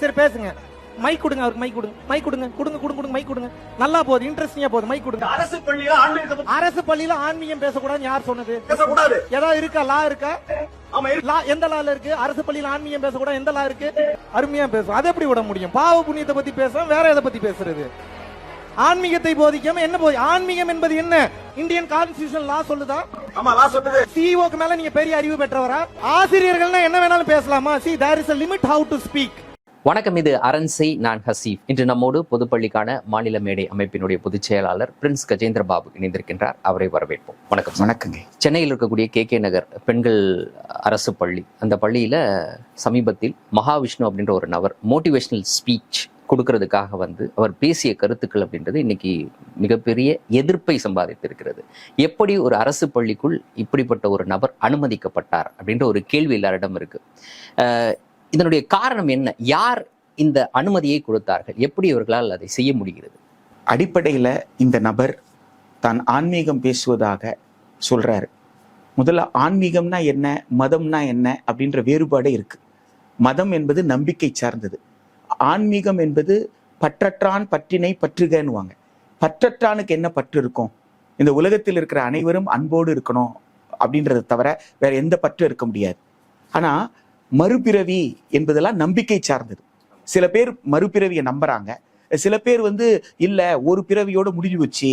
சரி பேசுங்க. மைக் கொடுங்க அவருக்கு மைக் கொடுங்க. மைக் கொடுங்க கொடுங்க கொடுங்க கொடுங்க மைக் கொடுங்க. நல்லா போகுது இன்ட்ரெஸ்டிங்கா போகுது மைக் கொடுங்க. அரசு பள்ளியில பத்தி அரசு பள்ளியில ஆன்மீகம் பேசக்கூடாதுன்னு யார் சொன்னது? பேசக்கூடாது. ஏதாவது இருக்கா? லா இருக்கா. லா எந்த லால இருக்கு? அரசு பள்ளியில ஆன்மீகம் பேசக்கூடாது எந்த லா இருக்கு? அருமையா பேசும். அதை எப்படி விட முடியும்? பாவ புண்ணியத்தை பத்தி பேசுறோம் வேற எதை பத்தி பேசுறது? ஆன்மீகத்தை போதிக்காம என்ன போதி ஆன்மீகம் என்பது என்ன? இந்தியன் கான்ஸ்டியூஷன் லா சொல்லுதா? சிஇஓக்கு மேல நீங்க பெரிய அறிவு பெற்றவரா? ஆசிரியர்கள்னா என்ன வேணாலும் பேசலாமா? See there is a limit how to speak வணக்கம் இது அரண்சை நான் ஹசீப். இன்று நம்மோடு பொதுப்பள்ளிக்கான மாநில மேடை அமைப்பினுடைய பொதுச் செயலாளர் பிரின்ஸ் கஜேந்திர பாபு இணைந்திருக்கின்றார். அவரை வரவேற்போம். வணக்கம். வணக்கங்க. சென்னையில் இருக்கக்கூடிய கே. கே. நகர் பெண்கள் அரசு பள்ளி. அந்த பள்ளியில சமீபத்தில் மகாவிஷ்ணு அப்படின்ற ஒரு நபர் மோட்டிவேஷனல் ஸ்பீச் கொடுக்கறதுக்காக வந்து அவர் பேசிய கருத்துக்கள் அப்படின்றது இன்னைக்கு மிகப்பெரிய எதிர்ப்பை சம்பாதித்திருக்கிறது. எப்படி ஒரு அரசு பள்ளிக்குள் இப்படிப்பட்ட ஒரு நபர் அனுமதிக்கப்பட்டார் அப்படின்ற ஒரு கேள்வி எல்லாரிடம் இருக்கு. இதனுடைய காரணம் என்ன? யார் இந்த அனுமதியை கொடுத்தார்கள்? எப்படி இவர்களால் அதை செய்ய முடிகிறது? அடிப்படையில் இந்த நபர் தான் ஆன்மீகம் பேசுவதாக சொல்கிறாரு முதல்ல ஆன்மீகம்னா என்ன? மதம்னா என்ன? அப்படின்ற வேறுபாடே இருக்கு. மதம் என்பது நம்பிக்கை சார்ந்தது. ஆன்மீகம் என்பது பற்றற்றான் பற்றினை பற்றுகன்னுவாங்க. பற்றற்றானுக்கு என்ன பற்று இருக்கும்? இந்த உலகத்தில் இருக்கிற அனைவரும் அன்போடு இருக்கணும் அப்படின்றத தவிர வேற எந்த பற்று இருக்க முடியாது. ஆனால் மறுபிறவி என்பதெல்லாம் நம்பிக்கை சார்ந்தது. சில பேர் மறுபிறவியை நம்புறாங்க. சில பேர் வந்து இல்லை ஒரு பிறவியோட முடிஞ்சு வச்சு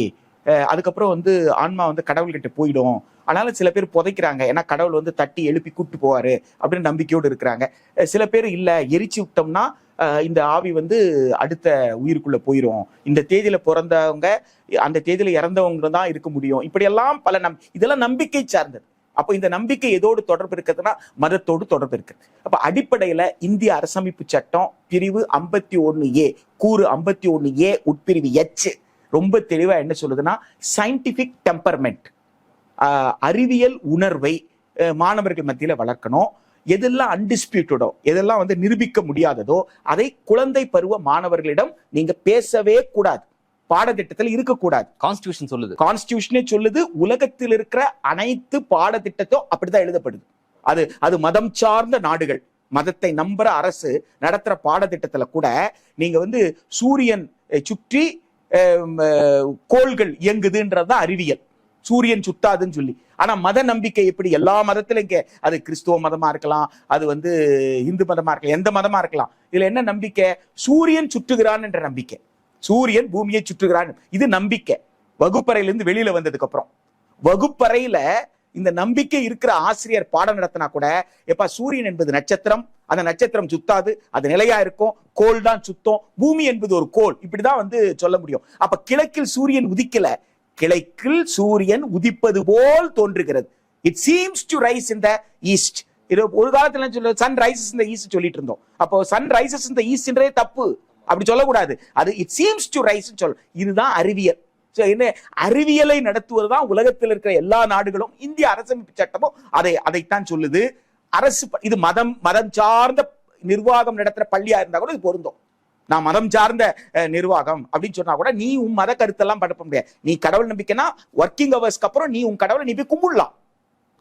அதுக்கப்புறம் வந்து ஆன்மா வந்து கடவுள்கிட்ட போயிடும். அதனால சில பேர் புதைக்கிறாங்க. ஏன்னா கடவுள் வந்து தட்டி எழுப்பி கூப்பிட்டு போவாரு அப்படின்னு நம்பிக்கையோடு இருக்கிறாங்க. சில பேர் இல்லை எரிச்சு விட்டோம்னா இந்த ஆவி வந்து அடுத்த உயிருக்குள்ள போயிடும் இந்த தேதியில பிறந்தவங்க அந்த தேதியில இறந்தவங்க தான் இருக்க முடியும். இப்படியெல்லாம் பல நம் இதெல்லாம் நம்பிக்கை சார்ந்தது. அப்போ இந்த நம்பிக்கை எதோடு தொடர்பு இருக்குதுன்னா மதத்தோடு தொடர்பு இருக்குது அப்போ அடிப்படையில் இந்திய அரசமைப்பு சட்டம் பிரிவு ஐம்பத்தி ஒன்று ஏ கூறு ஐம்பத்தி ஒன்று ஏ உட்பிரிவு எச் ரொம்ப தெளிவாக என்ன சொல்லுதுன்னா சயின்டிஃபிக் டெம்பர்மெண்ட் அறிவியல் உணர்வை மாணவர்கள் மத்தியில் வளர்க்கணும். எதெல்லாம் அன்டிஸ்பியூட்டடோ எதெல்லாம் வந்து நிரூபிக்க முடியாததோ அதை குழந்தை பருவ மாணவர்களிடம் நீங்க பேசவே கூடாது. பாடத்திட்டத்தில் இருக்கக்கூடாது. கான்ஸ்டியூஷன் சொல்லுது. கான்ஸ்டியூஷனே சொல்லுது உலகத்தில் இருக்கிற அனைத்து பாடத்திட்டத்தும் அப்படிதான் எழுதப்படுது. அது அது மதம் சார்ந்த நாடுகள். மதத்தை நம்புற அரசு நடத்துற பாடத்திட்டத்துல கூட நீங்க வந்து சூரியன் சுற்றி கோள்கள் இயங்குதுன்றதுதான் அறிவியல். சூரியன் சுத்தாதுன்னு சொல்லி. ஆனா மத நம்பிக்கை எப்படி? எல்லா மதத்திலும் இங்க அது கிறிஸ்துவ மதமா இருக்கலாம் அது வந்து இந்து மதமா இருக்கலாம் எந்த மதமா இருக்கலாம். இதுல என்ன நம்பிக்கை? சூரியன் சுற்றுகிறான் என்ற நம்பிக்கை. சூரியன் பூமியை சுற்றுகிறான். இது நம்பிக்கை. வகுப்பறையில இருந்து வெளியில வந்ததுக்கு அப்புறம். வகுப்பறையில இந்த நம்பிக்கை இருக்கிற ஆசிரியர் பாடம் நடத்தினா கூட எப்ப சூரியன் என்பது நட்சத்திரம். அந்த நட்சத்திரம் சுத்தாது அது நிலையா இருக்கும். கோல் தான் சுத்தம். பூமி என்பது ஒரு கோள். இப்படிதான் வந்து சொல்ல முடியும். அப்ப கிழக்கில் சூரியன் உதிக்கல. கிழக்கில் சூரியன் உதிப்பது போல் தோன்றுகிறது. It seems to rise in the east இது ஒரு காலத்துல சொல்ல சன் ரைசஸ் இந்த ஈஸ்ட் சொல்லிட்டு இருந்தோம். அப்போ சன் ரைசஸ் இந்த ஈஸ்ட்ன்றே தப்பு. அப்படி சொல்லக்கூடாது. அது இட் சீம்ஸ் டு ரைஸ் சொல் இதுதான் அறிவியல். என்ன? அறிவியலை நடத்துவது தான் உலகத்தில் இருக்கிற எல்லா நாடுகளும் இந்திய அரசமைப்பு சட்டமும் அதை அதைத்தான் சொல்லுது. அரசு ப- இது மதம் மதம் சார்ந்த நிர்வாகம் நடத்துற பள்ளியா இருந்தா கூட இது பொருந்தும். நான் மதம் சார்ந்த நிர்வாகம் அப்படின்னு சொன்னா கூட நீ உன் மத கருத்தெல்லாம் படுப்ப முடியாது. நீ கடவுள் நம்பிக்கைன்னா ஒர்க்கிங் ஹவர்ஸ்க்கு அப்புறம் நீ உன் கடவுளை நீ போய் கும்பிடலாம்.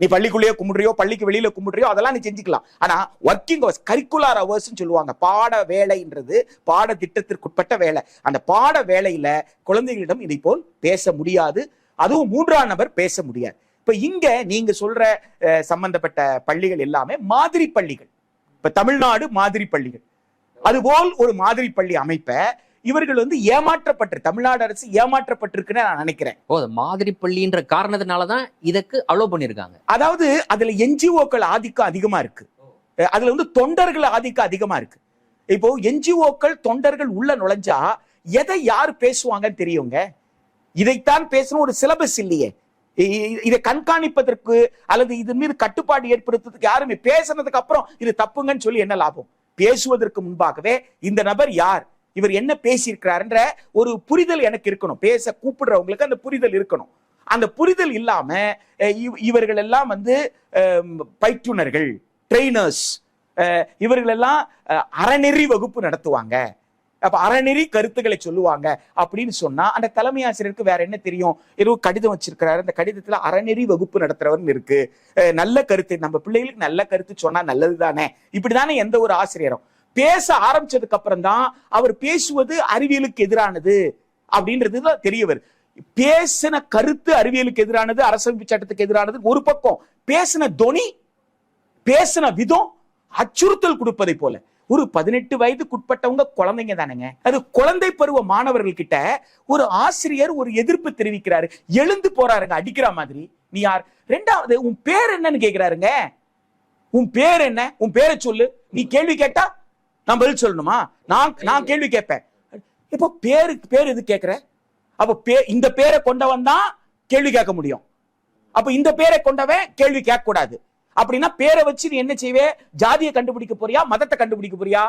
நீ பள்ளிக்குள்ளேயே கும்பிடுறியோ பள்ளிக்கு வெளியில கும்பிடுறியோ அதெல்லாம் நீ செஞ்சுக்கலாம். ஆனா ஒர்க்கிங் ஹவர்ஸ் கரிக்குலார் ஹவர்ஸ் சொல்லுவாங்க. பாட வேலைன்றது பாட திட்டத்திற்குட்பட்ட வேலை. அந்த பாட வேலையில குழந்தைகளிடம் இதை போல் பேச முடியாது. அதுவும் மூன்றாம் நபர் பேச முடியாது. இப்ப இங்க நீங்க சொல்ற அஹ், சம்பந்தப்பட்ட பள்ளிகள் எல்லாமே மாதிரி பள்ளிகள். இப்ப தமிழ்நாடு மாதிரி பள்ளிகள். அதுபோல் ஒரு மாதிரி பள்ளி அமைப்பை இவர்கள் வந்து ஏமாற்றப்பட்டு தமிழ்நாடு அரசு ஏமாற்றப்பட்டிருக்குன்னு நான் நினைக்கிறேன். ஓ மாதிரி பள்ளின்ற காரணத்தினால தான் இதற்கு அலோ பண்ணியிருக்காங்க அதாவது அதுல என்ஜிஓக்கள் ஆதிக்கம் அதிகமா இருக்கு. அதுல வந்து தொண்டர்கள் ஆதிக்கம் அதிகமா இருக்கு. இப்போ என்ஜிஓக்கள் தொண்டர்கள் உள்ள நுழைஞ்சா எதை யார் பேசுவாங்கன்னு தெரியுங்க? இதைத்தான் பேசணும் ஒரு சிலபஸ் இல்லையே. இதை கண்காணிப்பதற்கு அல்லது இது மீது கட்டுப்பாடு ஏற்படுத்துறதுக்கு யாருமே பேசுனதுக்கு அப்புறம் இது தப்புங்கன்னு சொல்லி என்ன லாபம்? பேசுவதற்கு முன்பாகவே இந்த நபர் யார்? இவர் என்ன பேசியிருக்கிறாருன்ற ஒரு புரிதல் எனக்கு இருக்கணும். பேச கூப்பிடுறவங்களுக்கு அந்த புரிதல் இருக்கணும். அந்த புரிதல் இல்லாம இவ்- இவர்கள் எல்லாம் வந்து பயிற்றுனர்கள் ட்ரெயினர்ஸ் இவர்கள் எல்லாம் அறநெறி வகுப்பு நடத்துவாங்க. அப்ப அறநெறி கருத்துக்களை சொல்லுவாங்க அப்படின்னு சொன்னா அந்த தலைமை ஆசிரியருக்கு வேற என்ன தெரியும்? ஏதோ கடிதம் வச்சிருக்கிறாரு. அந்த கடிதத்துல அறநெறி வகுப்பு நடத்துறவர்னு இருக்கு. நல்ல கருத்து. நம்ம பிள்ளைகளுக்கு நல்ல கருத்து சொன்னா நல்லது தானே இப்படிதானே எந்த ஒரு ஆசிரியரும். பேச ஆரம்பிச்சதுக்கு அப்புறம் தான் அவர் பேசுவது அறிவியலுக்கு எதிரானது அப்படின்றது தான் தெரிய வருது பேசின கருத்து அறிவியலுக்கு எதிரானது அரசமைப்பு சட்டத்துக்கு எதிரானது ஒரு பக்கம். பேசின தொனி பேசின விதம் அச்சுறுத்தல் கொடுப்பதை போல. ஒரு பதினெட்டு வயதுக்குட்பட்டவங்க குழந்தைங்க தானேங்க. அது குழந்தை பருவ மாணவர்கள் கிட்ட ஒரு ஆசிரியர் ஒரு எதிர்ப்பு தெரிவிக்கிறாரு. எழுந்து போறாருங்க அடிக்கிற மாதிரி. நீ யார்? ரெண்டாவது உன் பேர் என்னன்னு கேக்குறாருங்க. உன் பேர் என்ன? உன் பேரை சொல்லு. நீ கேள்வி கேட்டா நான் பதில் சொல்லணுமா? நான் நான் கேள்வி கேட்பேன். இப்போ பேருக்கு பேர் எது கேக்குற அப்ப பே இந்த பேரை கொண்டவன் தான் கேள்வி கேட்க முடியும். அப்ப இந்த பேரை கொண்டவன் கேள்வி கேட்க கூடாது அப்படின்னா பேரை வச்சு நீ என்ன செய்வே? ஜாதியை கண்டுபிடிக்க போறியா? மதத்தை கண்டுபிடிக்க போறியா?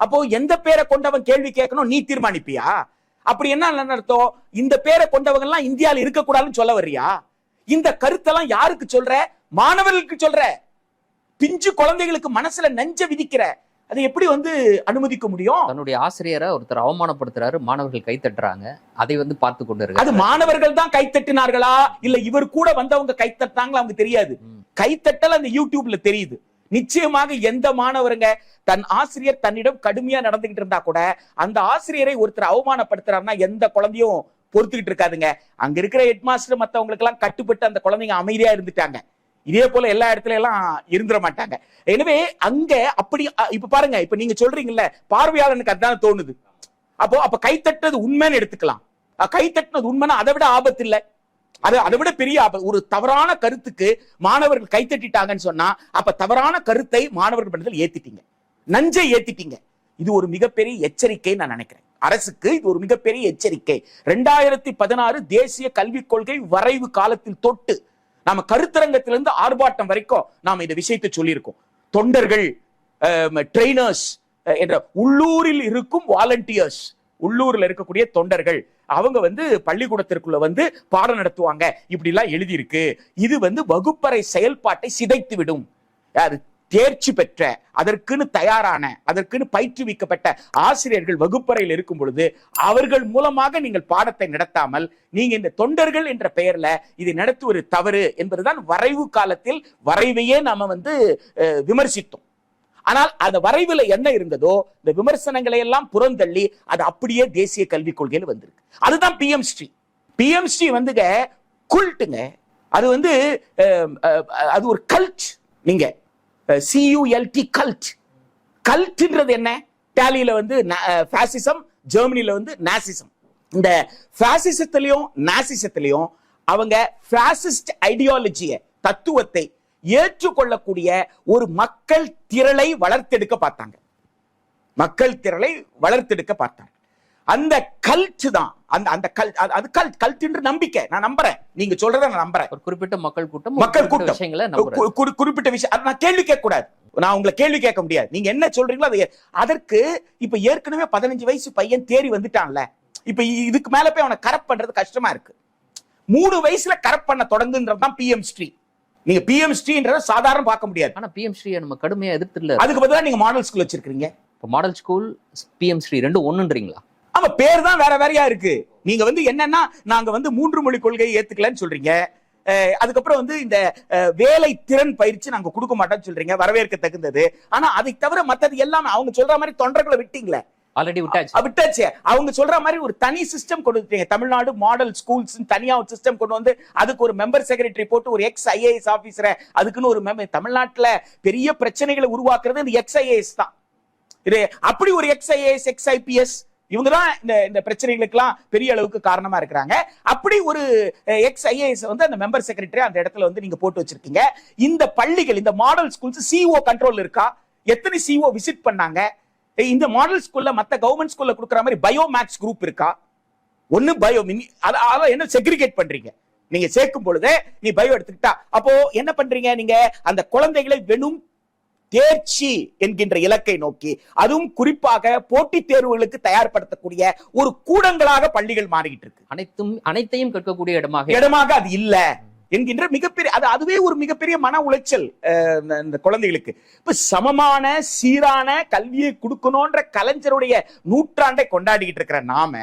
அப்போ எந்த பேரை கொண்டவன் கேள்வி கேட்கணும் நீ தீர்மானிப்பியா? அப்படி என்ன அர்த்தம்? இந்த பேரை கொண்டவங்க எல்லாம் இந்தியால இருக்க கூடாதுன்னு சொல்ல வர்றியா? இந்த கருத்தெல்லாம் யாருக்கு சொல்ற? மாணவர்களுக்கு சொல்ற. பிஞ்சு குழந்தைகளுக்கு மனசுல நெஞ்ச விதிக்கிற. அதை எப்படி வந்து அனுமதிக்க முடியும்? தன்னுடைய ஆசிரியரை ஒருத்தர் அவமானப்படுத்துறாரு மாணவர்கள் கை தட்டுறாங்க. அதை வந்து பார்த்து கொண்டு அது மாணவர்கள் தான் கைத்தட்டினார்களா இல்ல இவர் கூட வந்தவங்க கைத்தட்டாங்களா அவங்க தெரியாது. கைத்தட்டல் அந்த யூடியூப்ல தெரியுது. நிச்சயமாக எந்த மாணவருங்க தன் ஆசிரியர் தன்னிடம் கடுமையா நடந்துகிட்டு இருந்தா கூட அந்த ஆசிரியரை ஒருத்தர் அவமானப்படுத்துறாருன்னா எந்த குழந்தையும் பொறுத்துக்கிட்டு இருக்காதுங்க. அங்க இருக்கிற ஹெட் மாஸ்டர் மத்தவங்களுக்கு எல்லாம் கட்டுப்பட்டு அந்த குழந்தைங்க அமைதியா இருந்துட்டாங்க. இதே போல எல்லா இடத்துல எல்லாம் இருந்துட மாட்டாங்க. எனவே அங்க அப்படி இப்ப பாருங்க இப்ப நீங்க சொல்றீங்கல்ல பார்வையாளனுக்கு அதுதான் தோணுது. அப்போ அப்ப கைத்தட்டது உண்மைன்னு எடுத்துக்கலாம். அ, கைத்தட்டினது உண்மைன்னா அதை விட ஆபத்து இல்ல அது அதை விட பெரிய ஆபத்து. ஒரு தவறான கருத்துக்கு மாணவர்கள் கைத்தட்டிட்டாங்கன்னு சொன்னா அப்ப தவறான கருத்தை மாணவர்கள் பண்றதுல ஏத்திட்டீங்க. நஞ்சை ஏத்திட்டீங்க. இது ஒரு மிகப்பெரிய எச்சரிக்கை நான் நினைக்கிறேன். அரசுக்கு இது ஒரு மிகப்பெரிய எச்சரிக்கை. ரெண்டாயிரத்தி பதினாறு தேசிய கல்விக் கொள்கை வரைவு காலத்தில் தொட்டு நாம கருத்தரங்கத்திலிருந்து ஆர்ப்பாட்டம் வரைக்கும் நாம இந்த விஷயத்தை சொல்லியிருக்கோம். தொண்டர்கள் ட்ரெயினர்ஸ் என்ற உள்ளூரில் இருக்கும் வாலண்டியர்ஸ் உள்ளூர்ல இருக்கக்கூடிய தொண்டர்கள் அவங்க வந்து பள்ளிக்கூடத்திற்குள்ள வந்து பாடம் நடத்துவாங்க. இப்படி எல்லாம் எழுதியிருக்கு. இது வந்து வகுப்பறை செயல்பாட்டை சிதைத்து விடும் அது தேர்ச்சி பெற்ற அதற்குன்னு தயாரான அதற்குன்னு பயிற்றுவிக்கப்பட்ட ஆசிரியர்கள் வகுப்பறையில் இருக்கும் பொழுது அவர்கள் மூலமாக நீங்கள் பாடத்தை நடத்தாமல் நீங்க இந்த தொண்டர்கள் என்ற பெயர்ல இதை நடத்துவது தவறு என்பதுதான் வரைவு காலத்தில் வரைவையே நாம வந்து விமர்சித்தோம். ஆனால் அந்த வரைவில் என்ன இருந்ததோ இந்த விமர்சனங்களை எல்லாம் புறந்தள்ளி அது அப்படியே தேசிய கல்விக் கொள்கையில் வந்திருக்கு. அதுதான் பிஎம் ஸ்ரீ. பிஎம் ஸ்ரீ வந்துங்க குல்ட்டுங்க. அது வந்து அது ஒரு கல்ட் நீங்க. சியூஎல்டி கல்ட் கல்ட்ன்றது என்ன? டேலியில் வந்து ஃபேசிசம் ஜெர்மனியில் வந்து நாசிசம் இந்த ஃபேசிசத்திலையும் நாசிசத்திலையும் அவங்க ஃபேசிஸ்ட் ஐடியாலஜியை தத்துவத்தை ஏற்றுக்கொள்ளக்கூடிய ஒரு மக்கள் திரளை வளர்த்தெடுக்க பார்த்தாங்க. மக்கள் திரளை வளர்த்தெடுக்க பார்த்தாங்க. அந்த கல்ட் தான். அந்த அந்த கல் அது- அது கல்ட் கல்ட் என்று நம்பிக்கை. நான் நம்புறேன். நீங்க சொல்றத நான் நம்புறேன். ஒரு குறிப்பிட்ட மக்கள் கூட்டம் மக்கள் கூட்டம். குறிப்பிட்ட விஷயம் அது நான் கேள்வி கேட்க கூடாது நான் உங்களை கேள்வி கேட்க முடியாது. நீங்க என்ன சொல்றீங்களோ அதை அதற்கு இப்ப ஏற்கனவே பதினஞ்சு வயசு பையன் தேறி வந்துட்டான்ல. இப்ப இதுக்கு மேல போய் அவனை கரெக்ட் பண்றது கஷ்டமா இருக்கு. மூணு வயசுல கரெக்ட் பண்ண தொடங்குன்றது தான் பிஎம் ஸ்ரீ நீங்க பிஎம் ஸ்ரீன்றத சாதாரண பார்க்க முடியாது. ஆனா பிஎம் ஸ்ரீ நம்ம கடுமையா எதிர்த்துல அதுக்கு பதிலா நீங்க மாடல் ஸ்கூல் வச்சிருக்கீங்க இப்போ மாடல் ஸ்கூல் பிஎம் ஸ்ரீ ரெண்டும் ஒண்ணுன்றீங்களா? ஆமா பேர் தான் வேற வேறையா இருக்கு. நீங்க வந்து என்னன்னா நாங்க வந்து மூன்று மொழி கொள்கையை ஏத்துக்கலன்னு சொல்றீங்க. அதுக்கப்புறம் வந்து இந்த வேலை திறன் பயிற்சி நாங்க கொடுக்க மாட்டோம்னு சொல்றீங்க வரவேற்க தகுந்தது ஆனா அதை தவிர மத்தது எல்லாமே அவங்க சொல்ற மாதிரி தொண்டர்களை விட்டீங்களே. ஆல்ரெடி விட்டாச்சு. விட்டாச்சு. அவங்க சொல்ற மாதிரி ஒரு தனி சிஸ்டம் கொண்டு வந்துட்டீங்க. தமிழ்நாடு மாடல் ஸ்கூல்ஸ் தனியா ஒரு சிஸ்டம் கொண்டு வந்து அதுக்கு ஒரு மெம்பர் செக்ரட்டரி போட்டு ஒரு எக்ஸ் ஐஏஎஸ் ஆபீசரை அதுக்குன்னு ஒரு மெம்பர் தமிழ்நாட்டுல பெரிய பிரச்சனைகளை உருவாக்குறது இந்த எக்ஸ் ஐஏஎஸ் தான். இது அப்படி ஒரு எக்ஸ் ஐஏஎஸ் எக்ஸ் ஐபிஎஸ் இவங்க தான் இந்த இந்த பிரச்சனைகளுக்கெல்லாம் பெரிய அளவுக்கு காரணமா இருக்கிறாங்க. அப்படி ஒரு எக்ஸ் ஐஏஎஸ் வந்து அந்த மெம்பர் செக்ரட்டரி அந்த இடத்துல வந்து நீங்க போட்டு வச்சிருக்கீங்க. இந்த பள்ளிகள் இந்த மாடல் ஸ்கூல்ஸ் சிஓ கண்ட்ரோல் இருக்கா? எத்தனை சிஓ விசிட் பண்ணாங்க? இந்த மாடல் ஸ்கூல்ல மத்த கவர்மெண்ட் ஸ்கூல்ல கொடுக்குற மாதிரி பயோ மேக்ஸ் குரூப் இருக்கா? ஒண்ணு பயோ அதான் என்ன செக்ரிகேட் பண்றீங்க? நீங்க சேர்க்கும் பொழுதே நீ பயோ எடுத்துக்கிட்டா. அப்போ என்ன பண்றீங்க நீங்க? அந்த குழந்தைகளை வெறும் தேர்ச்சி என்கின்ற இலக்கை நோக்கி அதுவும் குறிப்பாக போட்டித் தேர்வுகளுக்கு தயார்படுத்தக்கூடிய ஒரு கூடங்களாக பள்ளிகள் மாறிக்கிட்டு இருக்கு. அனைத்தும் அனைத்தையும் கற்கக்கூடிய இடமாக இடமாக அது இல்ல என்கின்ற மிகப்பெரிய அது அதுவே ஒரு மிகப்பெரிய மன உளைச்சல் இந்த- குழந்தைகளுக்கு. இப்ப சமமான சீரான கல்வியை கொடுக்கணும்ன்ற கலைஞருடைய நூற்றாண்டை கொண்டாடிக்கிட்டு இருக்கிற நாம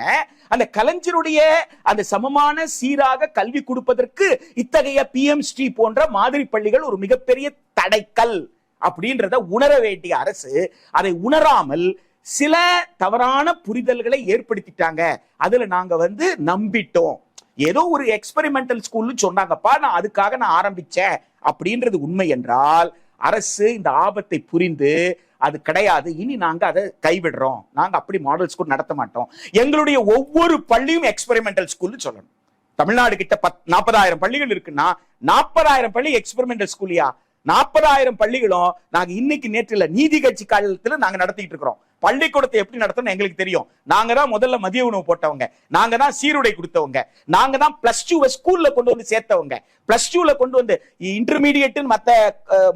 அந்த கலைஞருடைய அந்த சமமான சீராக கல்வி கொடுப்பதற்கு இத்தகைய பிஎம் ஸ்ரீ போன்ற மாதிரி பள்ளிகள் ஒரு மிகப்பெரிய தடைக்கல். அப்படின்றத உணர வேண்டிய அரசு அதை உணராமல் சில தவறான புரிதல்களை ஏற்படுத்திட்டாங்க. அதுல நாங்க வந்து நம்பிட்டோம். ஏதோ ஒரு எக்ஸ்பெரிமெண்டல் ஸ்கூல்னு சொன்னாங்கப்பா நான் அதுக்காக நான் ஆரம்பிச்சேன் அப்படின்றது உண்மை என்றால் அரசு இந்த ஆபத்தை புரிந்து அது கிடையாது. இனி நாங்க அதை கைவிடுறோம். நாங்க அப்படி மாடல் ஸ்கூல் நடத்த மாட்டோம். எங்களுடைய ஒவ்வொரு பள்ளியும் எக்ஸ்பெரிமெண்டல் ஸ்கூல்னு சொல்லணும். தமிழ்நாடு கிட்ட பத் நாற்பதாயிரம் பள்ளிகள் இருக்குன்னா நாற்பதாயிரம் பள்ளி எக்ஸ்பெரிமெண்டல் ஸ்கூலியா நாற்பதாயிரம் பள்ளிகளும் நாங்க இன்னைக்கு நேற்றில் நீதி கட்சி காலத்துல நாங்க நடத்திட்டு இருக்கிறோம். பள்ளிக்கூடத்தை எப்படி நடத்தணும் எங்களுக்கு தெரியும். நாங்க தான் முதல்ல மதிய உணவு போட்டவங்க. நாங்க தான் சீருடை கொடுத்தவங்க. நாங்க தான் பிளஸ் டூ ஸ்கூல்ல கொண்டு வந்து சேர்த்தவங்க. பிளஸ் டூல கொண்டு வந்து இன்டர்மீடியட்னு மத்த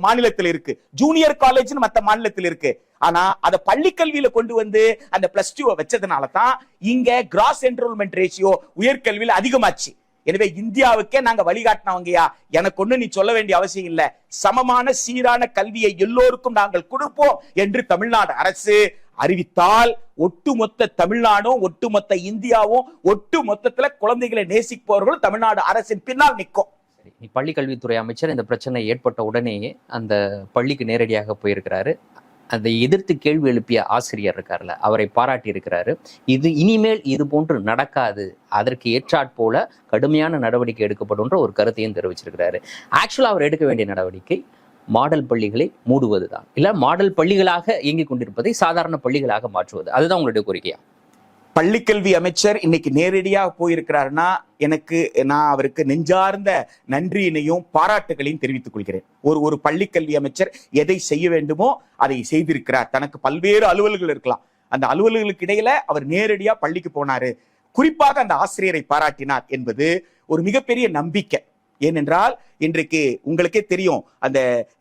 மாநிலத்தில் இருக்கு. ஜூனியர் காலேஜ்னு மத்த மாநிலத்தில் இருக்கு. ஆனா அதை பள்ளிக்கல்வியில கொண்டு வந்து அந்த பிளஸ் டூவை வச்சதுனால தான் இங்க கிராஸ் என்ரோல்மெண்ட் ரேஷியோ உயர்கல்வியில் அதிகமாச்சு. எனவே இந்தியாவுக்கே நாங்க வழிகாட்டினவங்கயா? எனக்கு ஒண்ணு நீ சொல்ல வேண்டிய அவசியம் இல்ல. சமமான சீரான கல்வியை எல்லோருக்கும் நாங்கள் கொடுப்போம் என்று தமிழ்நாடு அரசு அறிவித்தால் ஒட்டுமொத்த தமிழ்நாடும் ஒட்டுமொத்த இந்தியாவும் ஒட்டு மொத்தத்துல குழந்தைகளை நேசிப்பவர்களும் தமிழ்நாடு அரசின் பின்னால் நிற்கும். பள்ளிக்கல்வித்துறை பள்ளி கல்வித்துறை அமைச்சர் இந்த பிரச்சனை ஏற்பட்ட உடனேயே அந்த பள்ளிக்கு நேரடியாக போயிருக்கிறாரு. அதை எதிர்த்து கேள்வி எழுப்பிய ஆசிரியர் இருக்கார்ல அவரை பாராட்டி இருக்கிறாரு. இது இனிமேல் இது போன்று நடக்காது. அதற்கு ஏற்றாற் போல கடுமையான நடவடிக்கை எடுக்கப்படும்ன்ற ஒரு கருத்தையும் தெரிவிச்சிருக்கிறாரு. ஆக்சுவலாக அவர் எடுக்க வேண்டிய நடவடிக்கை மாடல் பள்ளிகளை மூடுவதுதான். இல்லை மாடல் பள்ளிகளாக இயங்கிக் கொண்டிருப்பதை சாதாரண பள்ளிகளாக மாற்றுவது. அதுதான் உங்களுடைய கோரிக்கையா? பள்ளிக்கல்வி அமைச்சர் இன்னைக்கு நேரடியாக போயிருக்கிறாருன்னா எனக்கு நான் அவருக்கு நெஞ்சார்ந்த நன்றியினையும் பாராட்டுகளையும் தெரிவித்துக் கொள்கிறேன். ஒரு ஒரு பள்ளிக்கல்வி அமைச்சர் எதை செய்ய வேண்டுமோ அதை செய்திருக்கிறார். தனக்கு பல்வேறு அலுவல்கள் இருக்கலாம். அந்த அலுவல்களுக்கு இடையில அவர் நேரடியாக பள்ளிக்கு போனாரு. குறிப்பாக அந்த ஆசிரியரை பாராட்டினார் என்பது ஒரு மிகப்பெரிய நம்பிக்கை. ஏனென்றால் இன்றைக்கு உங்களுக்கே தெரியும் அந்த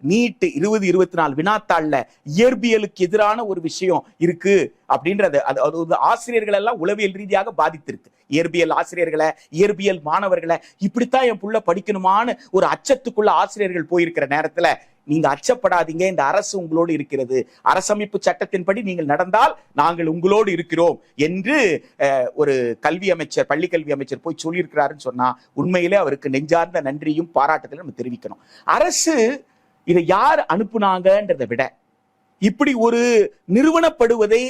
நீட் இருபது இருபத்தி நாலு வினாத்தாள்ல இயற்பியலுக்கு எதிரான ஒரு விஷயம் இருக்கு அப்படின்றது அது அது ஆசிரியர்கள் எல்லாம் உளவியல் ரீதியாக பாதித்திருக்கு. இயற்பியல் ஆசிரியர்களை இயற்பியல் மாணவர்களை இப்படித்தான் என் புள்ள படிக்கணுமான்னு ஒரு அச்சத்துக்குள்ள ஆசிரியர்கள் போயிருக்கிற நேரத்துல நீங்க அச்சப்படாதீங்க இந்த அரசு உங்களோடு இருக்கிறது. அரசமைப்பு சட்டத்தின்படி நீங்கள் நடந்தால் நாங்கள் உங்களோடு இருக்கிறோம் என்று ஒரு கல்வி அமைச்சர் பள்ளி கல்வி அமைச்சர் போய் சொல்லியிருக்கிறாருன்னு சொன்னா உண்மையிலே அவருக்கு நெஞ்சார்ந்த நன்றியும் பாராட்டுதலும் நம்ம தெரிவிக்கணும். அரசு இதை யார் அனுப்புனாங்கன்றதை விட இப்படி ஒரு நிறுவனப்படுவதை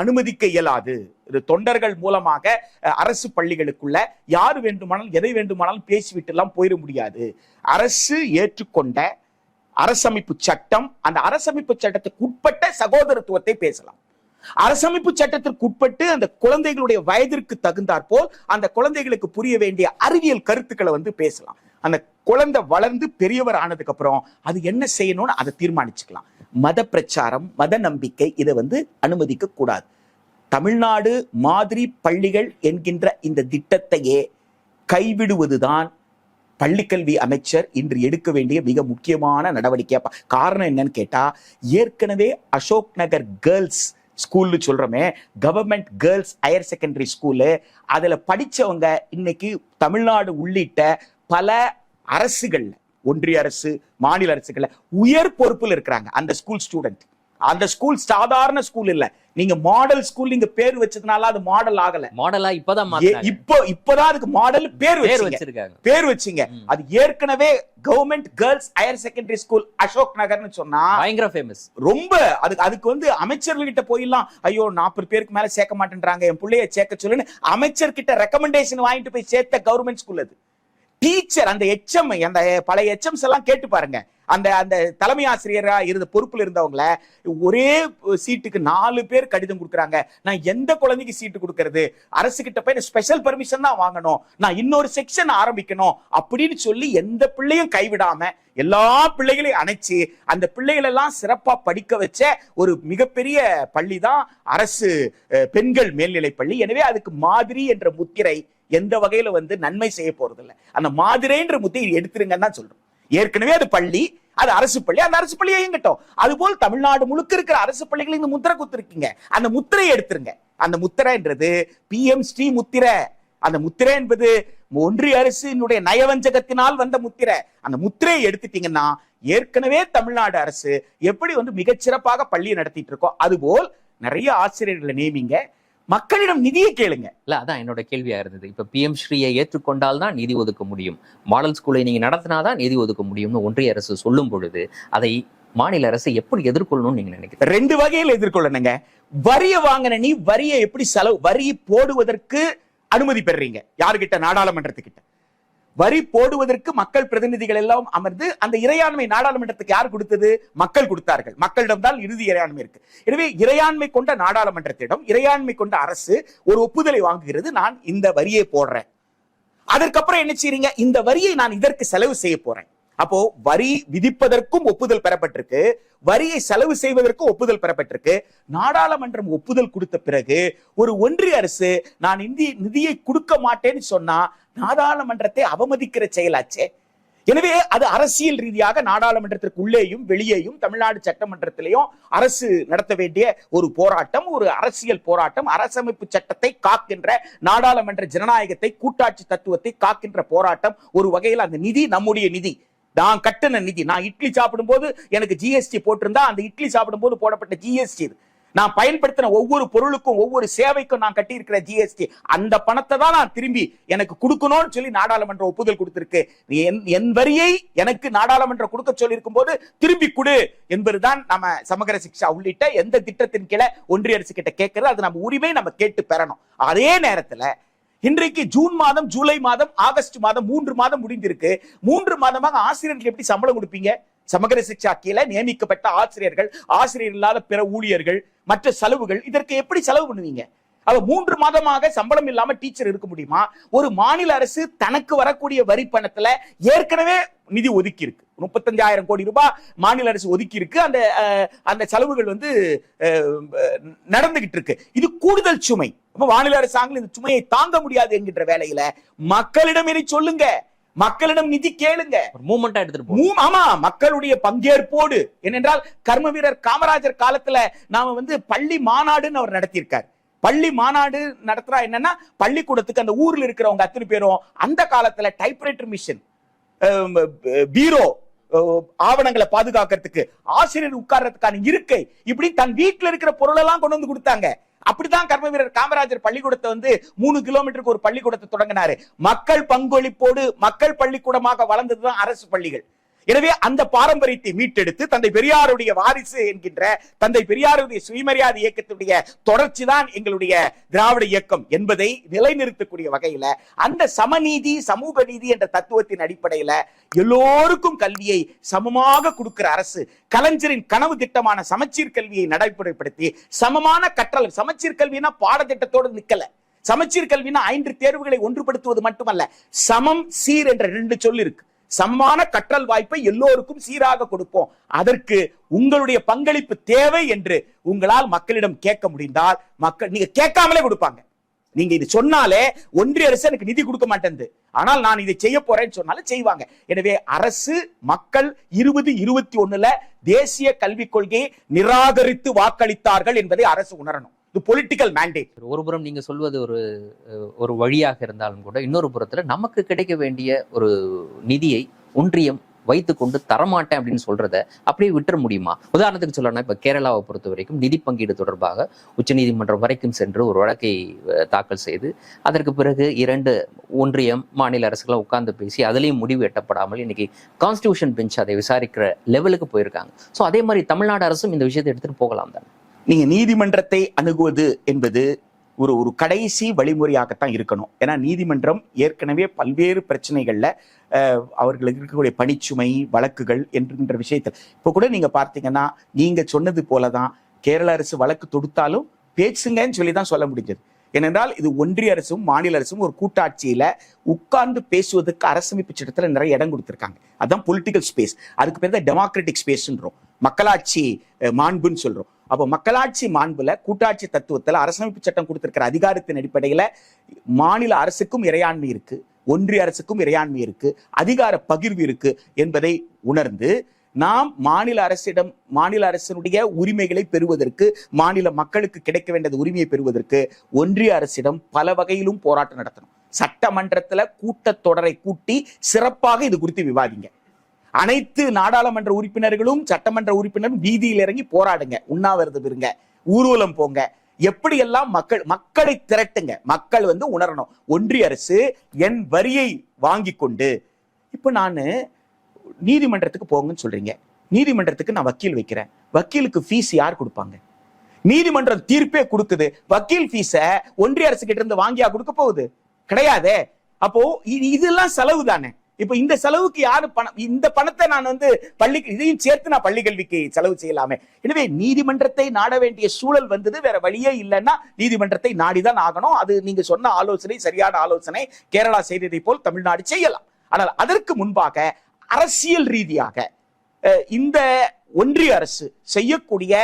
அனுமதிக்க இயலாது. இது தொண்டர்கள் மூலமாக அரசு பள்ளிகளுக்குள்ள யார் வேண்டுமானாலும் எதை வேண்டுமானாலும் பேசிவிட்டு எல்லாம் போயிட முடியாது. அரசு ஏற்றுக்கொண்ட அரசமைப்பு சட்டம் அந்த அரசமைப்பு சட்டத்துக்கு உட்பட்ட சகோதரத்துவத்தை பேசலாம். அரசமைப்பு சட்டத்திற்கு உட்பட்டு அந்த குழந்தைகளுடைய வயதிற்கு தகுந்தாற்போல் அந்த குழந்தைகளுக்கு புரிய வேண்டிய அறிவியல் கருத்துக்களை வந்து பேசலாம். அந்த குழந்தை வளர்ந்து பெரியவர் ஆனதுக்கு அப்புறம் அது என்ன செய்யணும்னு அதை தீர்மானிச்சுக்கலாம். மத பிரச்சாரம் மத நம்பிக்கை இதை வந்து அனுமதிக்க கூடாது. தமிழ்நாடு மாதிரி பள்ளிகள் என்கின்ற இந்த திட்டத்தையே கைவிடுவதுதான் பள்ளிக்கல்வி அமைச்சர் இன்று எடுக்க வேண்டிய மிக முக்கியமான நடவடிக்கை. காரணம் என்னன்னு கேட்டா ஏற்கனவே அசோக் நகர் கேர்ள்ஸ் ஸ்கூல்னு சொல்றோமே government girls higher secondary school அதில் படித்தவங்க இன்னைக்கு தமிழ்நாடு உள்ளிட்ட பல அரசுகள் ஒன்றிய அரசு மாநில அரசுகளில் உயர் பொறுப்பில் இருக்கிறாங்க. அந்த ஸ்கூல் ஸ்டூடெண்ட். அந்த ஸ்கூல் சாதாரண ஸ்கூல் இல்ல. நீங்க மாடல் ஸ்கூல் நீங்க பேர் வச்சதுனால அது மாடல் ஆகல. மாடலா இப்பதான். இப்போ இப்பதான் அதுக்கு மாடல் பேர் வச்சிருக்காங்க. பேர் வச்சீங்க. அது ஏற்கனவே government girls higher secondary school Ashok நகர்னு சொன்னா பயங்கர ஃபேமஸ் ரொம்ப அதுக்கு அதுக்கு வந்து அமைச்சர்கள்கிட்ட போயிடலாம். ஐயோ நாற்பது பேருக்கு மேல சேர்க்க மாட்டேன்றாங்க. என் பிள்ளைய சேர்க்க சொல்லுன்னு அமைச்சர்கிட்ட ரெக்கமெண்டேஷன் வாங்கிட்டு போய் சேர்த்த கவர்மெண்ட் ஸ்கூல் அது. டீச்சர் அந்த எச்சம் அந்த பழைய எச்சம்ஸ் எல்லாம் கேட்டு பாருங்க. அந்த அந்த தலைமை ஆசிரியரா இருந்த பொறுப்புல இருந்தவங்கள ஒரே சீட்டுக்கு நாலு பேர் கடிதம் கொடுக்குறாங்க. நான் எந்த குழந்தைக்கு சீட்டு கொடுக்கறது? அரசு கிட்ட போய் ஸ்பெஷல் பெர்மிஷன் தான் வாங்கணும். நான் இன்னொரு செக்ஷன் ஆரம்பிக்கணும். அப்படின்னு சொல்லி எந்த பிள்ளையும் கைவிடாம எல்லா பிள்ளைகளையும் அணைச்சு அந்த பிள்ளைகள் எல்லாம் சிறப்பா படிக்க வச்ச ஒரு மிகப்பெரிய பள்ளி தான் அரசு பெண்கள் மேல்நிலை பள்ளி. எனவே அதுக்கு மாதிரி என்ற முத்திரை எந்த வகையில வந்து நன்மை செய்ய இல்லை அந்த மாதிரின்ற முத்தி எடுத்துருங்கன்னு தான் சொல்றோம். ஏற்கனவே அது பள்ளி அது அரசு பள்ளி அந்த அரசு பள்ளியை இயங்கட்டும். அதுபோல் தமிழ்நாடு முழுக்க இருக்கிற அரசு பள்ளிகளை இந்த முத்திரை குத்துருக்கீங்க. அந்த முத்திரையை எடுத்துருங்க. அந்த முத்திரைன்றது பிஎம் ஸ்ரீ முத்திரை. அந்த முத்திரை என்பது ஒன்றிய அரசினுடைய நயவஞ்சகத்தினால் வந்த முத்திரை. அந்த முத்திரையை எடுத்துட்டீங்கன்னா ஏற்கனவே தமிழ்நாடு அரசு எப்படி வந்து மிகச்சிறப்பாக பள்ளியை நடத்திட்டு இருக்கோ அதுபோல் நிறைய ஆசிரியர்களை நியமிங்க. மக்களிடம் நிதியை கேளுங்க. இல்ல அதான் என்னோட கேள்வியா இருந்தது. இப்ப பிஎம் ஸ்ரீயை ஏற்றுக்கொண்டால் தான் நிதி ஒதுக்க முடியும். மாடல் ஸ்கூலை நீங்க நடத்தினாதான் நிதி ஒதுக்க முடியும்னு ஒன்றிய அரசு சொல்லும் பொழுது அதை மாநில அரசு எப்படி எதிர்கொள்ளணும்னு நீங்க நினைக்கிறீங்க? ரெண்டு வகையில் எதிர்கொள்ளணுங்க. வரிய வாங்கின நீ வரியை எப்படி செலவு வரி போடுவதற்கு அனுமதி பெறுறீங்க. யாருகிட்ட? நாடாளுமன்றத்துக்கிட்ட. வரி போடுவதற்கு மக்கள் பிரதிநிதிகள் எல்லாம் அமர்ந்து அந்த இறையாண்மை நாடாளுமன்றத்துக்கு யார் கொடுத்தது? மக்கள் கொடுத்தார்கள். மக்களிடம் தான் இறுதி இறையாண்மை இருக்கு. எனவே இறையாண்மை கொண்ட நாடாளுமன்றத்திடம் இறையாண்மை கொண்ட அரசு ஒரு ஒப்புதலை வாங்குகிறது. நான் இந்த வரியை போடுறேன். அதற்கப்புறம் என்ன செய்றீங்க? இந்த வரியை நான் இதற்கு செலவு செய்ய போறேன். அப்போ வரி விதிப்பதற்கும் ஒப்புதல் பெறப்பட்டிருக்கு. வரியை செலவு செய்வதற்கும் ஒப்புதல் பெறப்பட்டிருக்கு. நாடாளுமன்றம் ஒப்புதல் கொடுத்த பிறகு ஒரு ஒன்றிய அரசு நான் இந்திய நிதியை கொடுக்க மாட்டேன்னு சொன்னா நாடாளுமன்றத்தை அவமதிக்கிற செயலாச்சே? எனவே அது அரசியல் ரீதியாக நாடாளுமன்றத்திற்கு உள்ளேயும் வெளியேயும் தமிழ்நாடு சட்டமன்றத்திலையும் அரசு நடத்த வேண்டிய ஒரு போராட்டம் ஒரு அரசியல் போராட்டம் அரசமைப்பு சட்டத்தை காக்கின்ற நாடாளுமன்ற ஜனநாயகத்தை கூட்டாட்சி தத்துவத்தை காக்கின்ற போராட்டம் ஒரு வகையில் அந்த நிதி நம்முடைய நிதி. நான் கட்டின நிதி. நான் இட்லி சாப்பிடும்போது எனக்கு ஜிஎஸ்டி போட்டிருந்தா அந்த இட்லி சாப்பிடும்போது போடப்பட்ட ஜிஎஸ்டி இது. நான் பயன்படுத்தின ஒவ்வொரு பொருளுக்கும் ஒவ்வொரு சேவைக்கும் நான் கட்டியிருக்கிற ஜிஎஸ்டி அந்த பணத்தை தான் நான் திரும்பி எனக்கு கொடுக்கணும்னு சொல்லி நாடாளுமன்ற ஒப்புதல் கொடுத்திருக்கு. என் என் வரியை எனக்கு நாடாளுமன்றம் கொடுக்க சொல்லியிருக்கும் போது திரும்பி கொடு என்பதுதான் நம்ம சமகர சிக்ஷா உள்ளிட்ட எந்த திட்டத்தின் கீழே ஒன்றிய அரசு கிட்ட கேட்கறது அது நம்ம உரிமை நம்ம கேட்டு பெறணும். அதே நேரத்துல இன்றைக்கு ஜூன் மாதம் ஜூலை மாதம் ஆகஸ்ட் மாதம் மூன்று மாதம் முடிந்திருக்கு மூன்று மாதமாக ஆசிரியர்களுக்கு எப்படி சம்பளம் கொடுப்பீங்க? சமகர சிக்ஷா கீழே நியமிக்கப்பட்ட ஆசிரியர்கள் ஆசிரியர் இல்லாத பிற ஊழியர்கள் மற்ற செலவுகள் இதற்கு எப்படி செலவு பண்ணுவீங்க? அவ மூன்று மாதமாக சம்பளம் இல்லாம டீச்சர் இருக்க முடியுமா? ஒரு மாநில அரசு தனக்கு வரக்கூடிய வரி பணத்துல ஏற்கனவே நிதி ஒதுக்கி இருக்கு முப்பத்தஞ்சாயிரம் கோடி ரூபாய் மாநில அரசு ஒதுக்கி இருக்கு அந்த அந்த செலவுகள் வந்து நடந்துகிட்டு இருக்கு. இது கூடுதல் சுமை. மாநில அரசாங்கம் இந்த சுமையை தாங்க முடியாது என்கின்ற வேலையில மக்களிடம் இனி சொல்லுங்க. மக்களிடம் நிதி கேளுங்க. மூமெண்டா எடுத்துட்டு ஆமா மக்களுடைய பங்கேற்போடு. ஏனென்றால் கர்ம வீரர் காமராஜர் காலத்துல நாம வந்து பள்ளி மாநாடுன்னு அவர் நடத்தியிருக்கார். பள்ளி மாநாடு நடத்துறா என்னன்னா பள்ளிக்கூடத்துக்கு அந்த ஊர்ல இருக்கிறவங்க அத்தனை பேரும் அந்த காலத்துல டைப்ரைட்டர் மிஷின் பீரோ ஆவணங்களை பாதுகாக்கிறதுக்கு ஆசிரியர் உட்கார்றதுக்கான இருக்கை இப்படி தன் வீட்டுல இருக்கிற பொருளெல்லாம் கொண்டு வந்து கொடுத்தாங்க. அப்படிதான் கர்ம வீரர் காமராஜர் பள்ளிக்கூடத்தை வந்து மூணு கிலோமீட்டருக்கு ஒரு பள்ளிக்கூடத்தை தொடங்கினாரு. மக்கள் பங்களிப்போடு மக்கள் பள்ளிக்கூடமாக வளர்ந்ததுதான் அரசு பள்ளிகள். எனவே அந்த பாரம்பரியத்தை மீட்டெடுத்து தந்தை பெரியாருடைய வாரிசு என்கின்ற தந்தை பெரியாருடைய சுயமரியாதை இயக்கத்துடைய தொடர்ச்சி தான் எங்களுடைய திராவிட இயக்கம் என்பதை நிலைநிறுத்தக்கூடிய வகையில அந்த சமநீதி சமூக நீதி என்ற தத்துவத்தின் அடிப்படையில எல்லோருக்கும் கல்வியை சமமாக கொடுக்கிற அரசு கலைஞரின் கனவு திட்டமான சமச்சீர் கல்வியை நடைமுறைப்படுத்தி சமமான கற்றல் சமச்சீர் கல்வினா பாடத்திட்டத்தோடு நிக்கல. சமச்சீர் கல்வினா ஐந்து தேர்வுகளை ஒன்றுபடுத்துவது மட்டுமல்ல சமம் சீர் என்ற ரெண்டு சொல் இருக்கு சமமான கற்றல் வாய்ப்பை எல்லோருக்கும் சீராக கொடுப்போம். அதற்கு உங்களுடைய பங்களிப்பு தேவை என்று உங்களால் மக்களிடம் கேட்க முடிந்தால் மக்கள் நீங்க கேட்காமலே கொடுப்பாங்க. நீங்க இது சொன்னாலே ஒன்றிய அரசு எனக்கு நிதி கொடுக்க மாட்டேங்குது ஆனால் நான் இதை செய்ய போறேன்னு சொன்னாலும் செய்வாங்க. எனவே அரசு மக்கள் இருபது இருபத்தி ஒண்ணுல தேசிய கல்விக் கொள்கையை நிராகரித்து வாக்களித்தார்கள் என்பதை அரசு உணரணும். இது பொலிட்டிக்கல் மேண்டேட் ஒரு புறம் நீங்க சொல்வது ஒரு ஒரு வழியாக இருந்தாலும் கூட இன்னொரு புறத்துல நமக்கு கிடைக்க வேண்டிய ஒரு நிதியை ஒன்றியம் வைத்துக்கொண்டு தரமாட்டேன் அப்படின்னு சொல்றத அப்படியே விட்டுற முடியுமா? உதாரணத்துக்கு சொல்லணும்னா இப்ப கேரளாவை பொறுத்த வரைக்கும் நிதி பங்கீடு தொடர்பாக உச்சநீதிமன்றம் வரைக்கும் சென்று ஒரு வழக்கை தாக்கல் செய்து அதற்கு பிறகு இரண்டு ஒன்றியம் மாநில அரசுகளை உட்கார்ந்து பேசி அதுலேயும் முடிவு எட்டப்படாமல் இன்னைக்கு கான்ஸ்டியூஷன் பெஞ்ச் அதை விசாரிக்கிற லெவலுக்கு போயிருக்காங்க. ஸோ அதே மாதிரி தமிழ்நாடு அரசும் இந்த விஷயத்தை எடுத்துட்டு போகலாம் தான்? நீங்க நீதிமன்றத்தை அணுகுவது என்பது ஒரு ஒரு கடைசி வழிமுறையாகத்தான் இருக்கணும். ஏன்னா நீதிமன்றம் ஏற்கனவே பல்வேறு பிரச்சனைகள்ல அவர்களுக்கு இருக்கக்கூடிய பணிச்சுமை வழக்குகள் என்கின்ற விஷயத்தில். இப்போ கூட நீங்க பார்த்தீங்கன்னா நீங்க சொன்னது போலதான் கேரள அரசு வழக்கு தொடுத்தாலும் பேசுங்கன்னு சொல்லி தான் சொல்ல முடிஞ்சது. ஏனென்றால் இது ஒன்றிய அரசும் மாநில அரசும் ஒரு கூட்டாட்சியில உட்கார்ந்து பேசுவதற்கு அரசமைப்பு சட்டத்துல நிறைய இடம் கொடுத்துருக்காங்க. அதான் பொலிட்டிக்கல் ஸ்பேஸ் அதுக்கு பேர் தான் டெமோக்ராட்டிக் ஸ்பேஸ்ன்றோம் மக்களாட்சி மாண்புன்னு சொல்றோம். அப்போ மக்களாட்சி மாண்புல கூட்டாட்சி தத்துவத்தில் அரசமைப்பு சட்டம் கொடுத்திருக்கிற அதிகாரத்தின் அடிப்படையில மாநில அரசுக்கும் இறையாண்மை இருக்கு ஒன்றிய அரசுக்கும் இறையாண்மை இருக்கு அதிகார பகிர்வு இருக்கு என்பதை உணர்ந்து நாம் மாநில அரசிடம் மாநில அரசினுடைய உரிமைகளை பெறுவதற்கு மாநில மக்களுக்கு கிடைக்க வேண்டிய உரிமையை பெறுவதற்கு ஒன்றிய அரசிடம் பல வகையிலும் போராட்டம் நடத்தணும். சட்டமன்றத்துல கூட்டத்தொடரை கூட்டி சிறப்பாக இது குறித்து விவாதிங்க. அனைத்து நாடாளுமன்ற உறுப்பினர்களும் சட்டமன்ற உறுப்பினரும் வீதியில் இறங்கி போராடுங்க. உண்ணாவிரதம் இருங்க. ஊர்வலம் போங்க. எப்படியெல்லாம் மக்கள் மக்களை திரட்டுங்க. மக்கள் வந்து உணரணும். ஒன்றிய அரசு என் வரியை வாங்கி கொண்டு இப்போ நான் நீதிமன்றத்துக்கு போங்கன்னு சொல்றீங்க. நீதிமன்றத்துக்கு நான் வக்கீல் வைக்கிறேன். வக்கீலுக்கு ஃபீஸ் யார் கொடுப்பாங்க? நீதிமன்றம் தீர்ப்பே கொடுக்குது. வக்கீல் ஃபீஸ ஒன்றிய அரசு கிட்ட இருந்து வாங்கியா கொடுக்க போகுது? கிடையாதே. அப்போ இதெல்லாம் செலவு தானே இப்போ இந்த செலவுக்கு யாரு பணம்? இந்த பணத்தை நான் வந்து பள்ளி இதையும் சேர்த்து நான் பள்ளி கல்விக்கு செலவு செய்யலாமே. எனவே நீதிமன்றத்தை நாட வேண்டிய சூழல் வந்தது வேற வழியே இல்லைன்னா நீதிமன்றத்தை நாடிதான் ஆகணும். அது நீங்க சொன்ன ஆலோசனை சரியான ஆலோசனை கேரளா செய்ததை போல் தமிழ்நாடு செய்யலாம். ஆனால் அதற்கு முன்பாக அரசியல் ரீதியாக இந்த ஒன்றிய அரசு செய்யக்கூடிய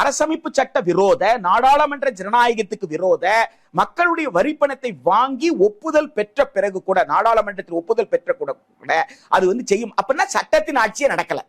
அரசமைப்பு சட்ட விரோத நாடாளுமன்ற ஜனநாயகத்துக்கு விரோத மக்களுடைய வரிப்பணத்தை வாங்கி ஒப்புதல் பெற்ற பிறகு கூட நாடாளுமன்றத்தில் ஒப்புதல் பெற்ற கூட கூட அது வந்து செய்யும். அப்படின்னா சட்டத்தின் ஆட்சியே நடக்கல.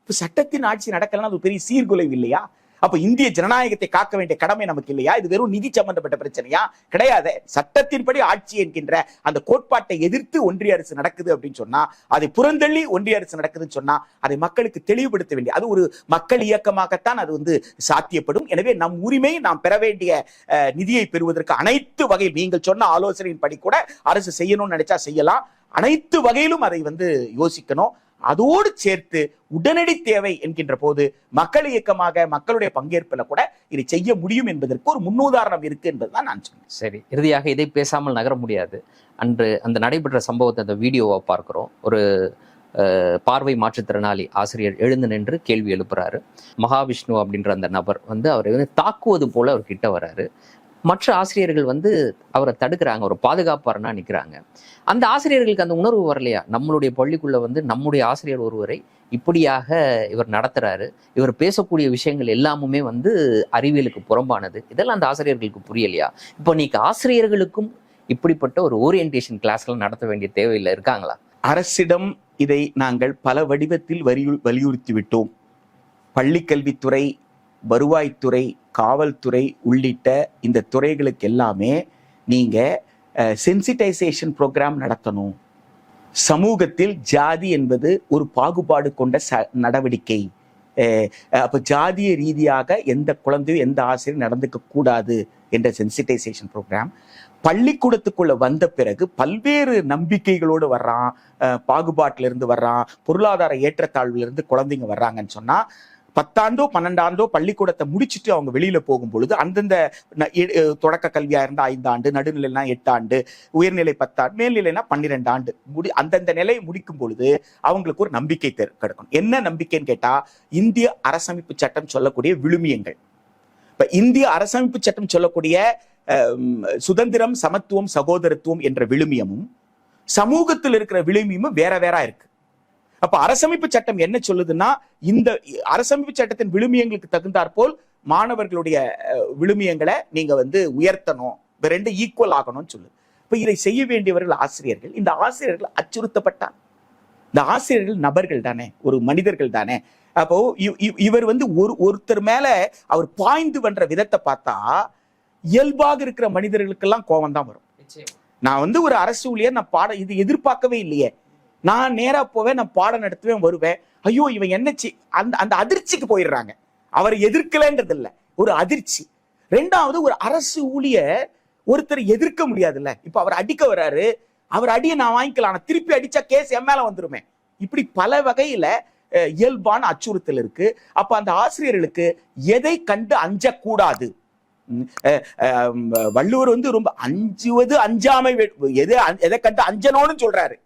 இப்ப சட்டத்தின் ஆட்சி நடக்கலன்னா அது பெரிய சீர்குலைவு இல்லையா? அப்ப இந்திய ஜனநாயகத்தை காக்க வேண்டிய கடமை நமக்கு இல்லையா? இது வெறும் நிதி சம்பந்தப்பட்ட பிரச்சனையா? கிடையாது. சட்டத்தின்படி ஆட்சி என்கின்ற அந்த கோட்பாட்டை எதிர்த்து ஒன்றிய அரசு நடக்குது அப்படின்னு சொன்னா அதை புறந்தள்ளி ஒன்றிய அரசு நடக்குதுன்னு சொன்னா அதை மக்களுக்கு தெளிவுபடுத்த வேண்டிய அது ஒரு மக்கள் இயக்கமாகத்தான் அது வந்து சாத்தியப்படும். எனவே நம் உரிமை நாம் பெற வேண்டிய அஹ், நிதியை பெறுவதற்கு அனைத்து வகையில் நீங்கள் சொன்ன ஆலோசனையின்படி கூட அரசு செய்யணும்னு நினைச்சா செய்யலாம். அனைத்து வகையிலும் அதை வந்து யோசிக்கணும். அதோடு சேர்த்து உடனடி தேவை என்கின்ற போது மக்கள் இயக்கமாக மக்களுடைய பங்கேற்பில் கூட இதை செய்ய முடியும் என்பதற்கு ஒரு முன்னுதாரணம் இருக்கு என்பதுதான் நான் சொன்னேன் சரி இறுதியாக இதை பேசாமல் நகர முடியாது. அன்று அந்த நடைபெற்ற சம்பவத்தை அந்த வீடியோவை பார்க்கிறோம். ஒரு பார்வை மாற்றுத்திறனாளி ஆசிரியர் எழுந்து நின்று கேள்வி எழுப்புறாரு. மகாவிஷ்ணு அப்படின்ற அந்த நபர் வந்து அவரை வந்து தாக்குவது போல அவர் கிட்ட வராரு. மற்ற ஆசிரியர்கள் வந்து அவரை தடுக்கிறாங்க ஒரு பாதுகாப்பாரனா நிற்கிறாங்க அந்த ஆசிரியர்களுக்கு அந்த உணர்வு வரலையா? நம்மளுடைய பள்ளிக்குள்ள வந்து நம்முடைய ஆசிரியர் ஒருவரை இப்படியாக இவர் நடத்துறாரு. இவர் பேசக்கூடிய விஷயங்கள் எல்லாமுமே வந்து அறிவியலுக்கு புறம்பானது. இதெல்லாம் அந்த ஆசிரியர்களுக்கு புரியலையா? இப்போ நீக்கு ஆசிரியர்களுக்கும் இப்படிப்பட்ட ஒரு ஓரியன்டேஷன் கிளாஸ்லாம் நடத்த வேண்டிய தேவையில்லை இருக்காங்களா? அரசிடம் இதை நாங்கள் பல வடிவத்தில் வலியு- வலியுறுத்தி விட்டோம் பள்ளிக்கல்வித்துறை வருவாய்த்துறை காவல்துறை உள்ளிட்ட இந்த துறைகளுக்கு எல்லாமே நீங்கள் சென்சிட்டைசேஷன் ப்ரோக்ராம் நடத்தணும். சமூகத்தில் ஜாதி என்பது ஒரு பாகுபாடு கொண்ட ச நடவடிக்கை. அப்போ ஜாதிய ரீதியாக எந்த குழந்தையும் எந்த ஆசிரியர் நடந்துக்க கூடாது என்ற சென்சிட்டைசேஷன் ப்ரோக்ராம் பள்ளிக்கூடத்துக்குள்ள வந்த பிறகு பல்வேறு நம்பிக்கைகளோடு வர்றான். பாகுபாட்டிலிருந்து வர்றான். பொருளாதார ஏற்றத்தாழ்வுலேருந்து குழந்தைங்க வர்றாங்கன்னு சொன்னால் பத்தாண்டோ பன்னெண்டாண்டோ பள்ளிக்கூடத்தை முடிச்சுட்டு அவங்க வெளியில போகும் பொழுது அந்தந்த தொடக்க கல்வியா இருந்தா ஐந்து ஆண்டு நடுநிலைனா எட்டு ஆண்டு உயர்நிலை பத்தாண்டு மேல்நிலைனா பன்னிரெண்டு ஆண்டு முடி அந்தந்த நிலையை முடிக்கும் பொழுது அவங்களுக்கு ஒரு நம்பிக்கை கிடைக்கும் என்ன நம்பிக்கைன்னு கேட்டா இந்திய அரசமைப்பு சட்டம் சொல்லக்கூடிய விழுமியங்கள். இப்ப இந்திய அரசமைப்பு சட்டம் சொல்லக்கூடிய சுதந்திரம் சமத்துவம் சகோதரத்துவம் என்ற விழுமியமும் சமூகத்தில் இருக்கிற விழுமியமும் வேற வேற இருக்கு. அப்ப அரசமைப்பு சட்டம் என்ன சொல்லுதுன்னா இந்த அரசமைப்பு சட்டத்தின் விழுமியங்களுக்கு தகுந்தாற்போல் மாணவர்களுடைய விழுமியங்களை நீங்க வந்து உயர்த்தணும். இந்த ரெண்டு ஈக்குவல் ஆகணும்னு சொல்லுது. இப்ப இதை செய்ய வேண்டியவர்கள் ஆசிரியர்கள். இந்த ஆசிரியர்கள் அச்சுறுத்தப்பட்டார். இந்த ஆசிரியர்கள் நபர்கள் தானே ஒரு மனிதர்கள் தானே. அப்போ இவ்- இவ்- இவர் வந்து ஒரு ஒருத்தர் மேல அவர் பாய்ந்து பண்ற விதத்தை பார்த்தா இயல்பாக இருக்கிற மனிதர்களுக்கெல்லாம் கோபம் தான் வரும் நான் வந்து ஒரு அரசு ஊழியர் நான் பாடம் இது எதிர்பார்க்கவே இல்லையே. நான் நேராக போவேன் நான் பாடம் நடத்துவேன் வருவேன். ஐயோ இவன் என்னச்சு அந்த அந்த அதிர்ச்சிக்கு போயிடுறாங்க. அவரை எதிர்க்கலன்றது இல்லை. ஒரு அதிர்ச்சி. ரெண்டாவது ஒரு அரசு ஊழியர் ஒருத்தர் எதிர்க்க முடியாதுல்ல. இப்போ அவர் அடிக்க வர்றாரு. அவர் அடியை நான் வாங்கிக்கலாம். ஆனால் திருப்பி அடிச்சா கேஸ் என் மேலே வந்துருமே. இப்படி பல வகையில் இயல்பான அச்சுறுத்தல் இருக்கு. அப்ப அந்த ஆசிரியர்களுக்கு எதை கண்டு அஞ்சக்கூடாது? வள்ளுவர் வந்து ரொம்ப அஞ்சுவது அஞ்சாமை எதை எதை கண்டு அஞ்சனோன்னு சொல்றாரு.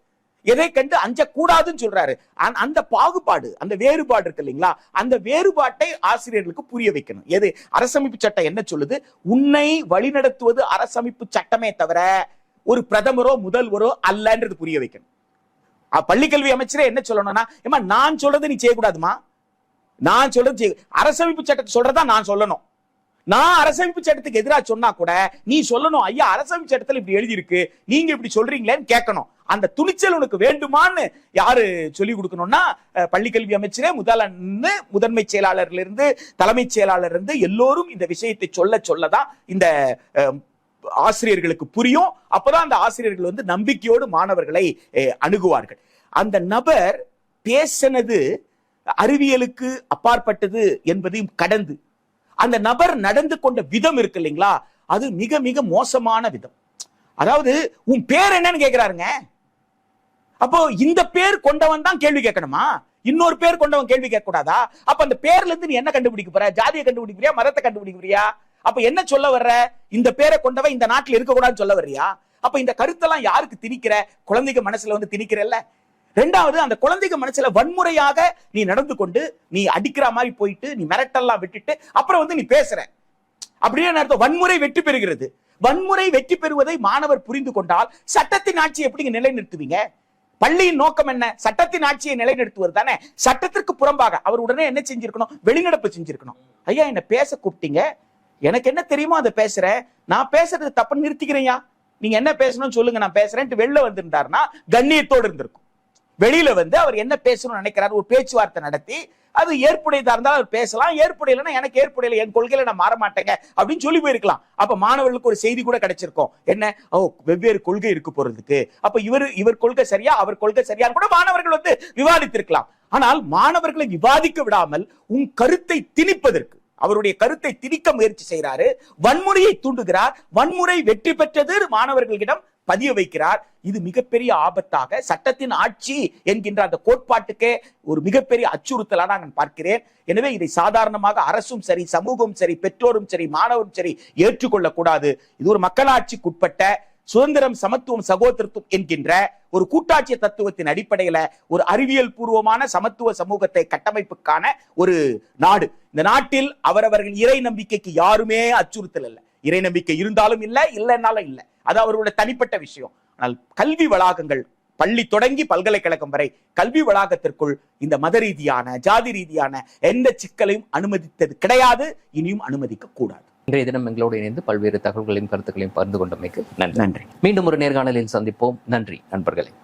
எதை கண்டு அஞ்சக்கூடாதுன்னு சொல்றாரு. அந்த- அந்த பாகுபாடு அந்த வேறுபாடு இருக்கு இல்லைங்களா? அந்த வேறுபாட்டை ஆசிரியர்களுக்கு புரிய வைக்கணும். எது? அரசமைப்பு சட்டம் என்ன சொல்லுது? உன்னை வழிநடத்துவது அரசமைப்பு சட்டமே தவிர ஒரு பிரதமரோ முதல்வரோ அல்லன்றது புரிய வைக்கணும். பள்ளிக்கல்வி அமைச்சரே என்ன சொல்லணும்னா ஏமா நான் சொல்றது நீ செய்யக்கூடாதுமா? நான் சொல்றது செய்ய அரசமைப்பு சட்டத்தை சொல்றதா நான் சொல்லணும். நான் அரசமைப்பு சட்டத்துக்கு எதிராக சொன்னா கூட நீ சொல்லணும் ஐயா அரசமைப்பு சட்டத்துல இப்படி எழுதியிருக்கு நீங்க இப்படி சொல்றீங்களேன்னு கேட்கணும். அந்த துணிச்சல் உனக்கு வேண்டுமான்னு யாரு சொல்லி கொடுக்கணும்னா பள்ளிக்கல்வி அமைச்சரே முதலன்னு முதன்மை செயலாளர்ல இருந்து தலைமைச் செயலாளர் இருந்து எல்லோரும் இந்த விஷயத்தை சொல்ல சொல்லதான் இந்த ஆசிரியர்களுக்கு புரியும். அப்பதான் அந்த ஆசிரியர்கள் வந்து நம்பிக்கையோடு மாணவர்களை அணுகுவார்கள். அந்த நபர் பேசினது அறிவியலுக்கு அப்பாற்பட்டது என்பதையும் கடந்து அந்த நபர் நடந்து கொண்ட விதம் இருக்கு இல்லைங்களா? அது மிக மிக மோசமான விதம். அதாவது உன் பேர் என்னன்னு கேட்கிறாருங்க அப்போ இந்த பேர் கொண்டவன் தான் கேள்வி கேட்கணுமா? இன்னொரு பேர் கொண்டவன் கேள்வி கேட்க கூடாதா அப்ப அந்த பேர்ல இருந்து நீ என்ன கண்டுபிடிக்க போற? ஜாதியை கண்டுபிடிக்கிறியா மதத்தை கண்டுபிடிக்கிறியா அப்ப என்ன சொல்ல வர்ற? இந்த பேரை கொண்டவன் இந்த நாட்டில் இருக்க கூடாதுன்னு சொல்ல வர்றியா? அப்ப இந்த கருத்தெல்லாம் யாருக்கு திணிக்கிற? குழந்தைங்க மனசுல வந்து திணிக்கிறல்ல? ரெண்டாவது அந்த குழந்தைங்க மனசுல வன்முறையாக நீ நடந்து கொண்டு நீ அடிக்கிற மாதிரி போயிட்டு நீ மிரட்டெல்லாம் விட்டுட்டு அப்புறம் வந்து நீ பேசுற. அப்படியே அர்த்தம்? வன்முறை வெற்றி பெறுகிறது. வன்முறை வெற்றி பெறுவதை மாணவர் புரிந்து கொண்டால் சட்டத்தின் ஆட்சி எப்படிங்க நிலைநிறுத்துவீங்க? பள்ளியின் நோக்கம் என்ன? சட்டத்தின் ஆட்சியை நிலைநிறுத்துவது தானே? சட்டத்திற்கு புறம்பாக அவர் உடனே என்ன செஞ்சிருக்கணும்? வெளிநடப்பு செஞ்சிருக்கணும். ஐயா என்ன பேச கூப்பிட்டீங்க. எனக்கு என்ன தெரியுமோ அதை பேசுறேன் நான் பேசுறது தப்புன்னு நிறுத்திக்கிறேன் நீங்க என்ன பேசணும்னு சொல்லுங்க நான் பேசுறேன்ட்டு வெளில வந்திருந்தாருன்னா கண்ணியத்தோடு இருந்திருக்கும். வெளியில வந்து அவர் என்ன பேசணும்னு நினைக்கிறாரு ஒரு பேச்சுவார்த்தை நடத்தி அது ஏற்புடையதா இருந்தால் அவர் பேசலாம் ஏற்புடையலன்னா எனக்கு ஏற்புடையல என் கொள்கையில நான் மாற மாட்டேங்க அப்படின்னு சொல்லி போயிருக்கலாம். அப்ப மாணவர்களுக்கு ஒரு செய்தி கூட கிடைச்சிருக்கும். என்ன? ஓ வெவ்வேறு கொள்கை இருக்கு போறதுக்கு. அப்ப இவர் இவர் கொள்கை சரியா அவர் கொள்கை சரியான்னு கூட மாணவர்கள் வந்து விவாதித்திருக்கலாம். ஆனால் மாணவர்களை விவாதிக்க விடாமல் உன் கருத்தை திணிப்பதற்கு அவருடைய கருத்தை திணிக்க முயற்சி செய்கிறாரு வன்முறையை தூண்டுகிறார் வன்முறை வெற்றி பெற்றது மாணவர்களிடம் பதிய வைக்கிறார். இது மிகப்பெரிய ஆபத்தாக சட்டத்தின் ஆட்சி என்கின்ற அந்த கோட்பாட்டுக்கே ஒரு மிகப்பெரிய அச்சுறுத்தலாக நான் பார்க்கிறேன். எனவே இதை சாதாரணமாக அரசும் சரி சமூகமும் சரி பெற்றோரும் சரி மாணவரும் சரி ஏற்றுக்கொள்ளக்கூடாது. இது ஒரு மக்களாட்சிக்குட்பட்ட சுதந்திரம் சமத்துவம் சகோதரத்துவம் என்கின்ற ஒரு கூட்டாட்சி தத்துவத்தின் அடிப்படையில ஒரு அறிவியல் பூர்வமான சமத்துவ சமூகத்தை கட்டமைப்புக்கான ஒரு நாடு. இந்த நாட்டில் அவரவர்கள் இறை நம்பிக்கைக்கு யாருமே அச்சுறுத்தல் இல்லை. இறை நம்பிக்கை இருந்தாலும் இல்லை இல்லைன்னாலும் இல்லை. அது அவர்களுடைய தனிப்பட்ட விஷயம். ஆனால் கல்வி வளாகங்கள் பள்ளி தொடங்கி பல்கலைக்கழகம் வரை கல்வி வளாகத்திற்குள் இந்த மத ரீதியான ஜாதி ரீதியான எந்த சிக்கலையும் அனுமதித்தது கிடையாது இனியும் அனுமதிக்க கூடாது. இன்றைய தினம் எங்களோடு இணைந்து பல்வேறு தகவல்களையும் கருத்துக்களையும் பகிர்ந்து கொண்டமைக்கு நன்றி. நன்றி. மீண்டும் ஒரு நேர்காணலில் சந்திப்போம். நன்றி நண்பர்களே.